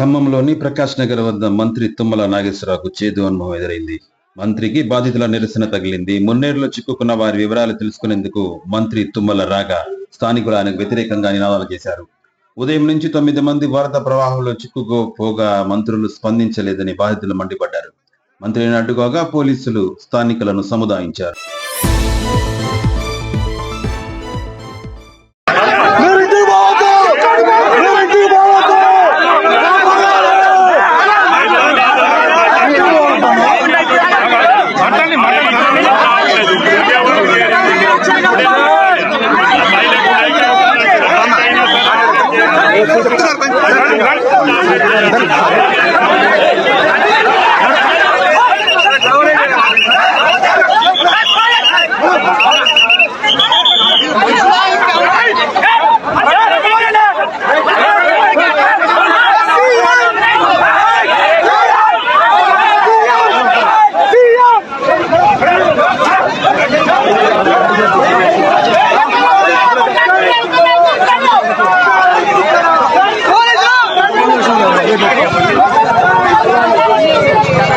ఖమ్మంలోని ప్రకాష్ నగర్ వద్ద మంత్రి తుమ్మల నాగేశ్వరరావుకు చేదు అనుభవం ఎదురైంది. మంత్రికి బాధితుల నిరసన తగిలింది. మున్నేరులో చిక్కుకున్న వారి వివరాలు తెలుసుకునేందుకు మంత్రి తుమ్మల రాగా స్థానికులు ఆయనకు వ్యతిరేకంగా నినాదాలు చేశారు. ఉదయం నుంచి తొమ్మిది మంది వరద ప్రవాహంలో చిక్కుకోపోగా మంత్రులు స్పందించలేదని బాధితులు మండిపడ్డారు. మంత్రిని అడ్డుకోగా పోలీసులు స్థానికులను సముదాయించారు. Thank you. Thank you.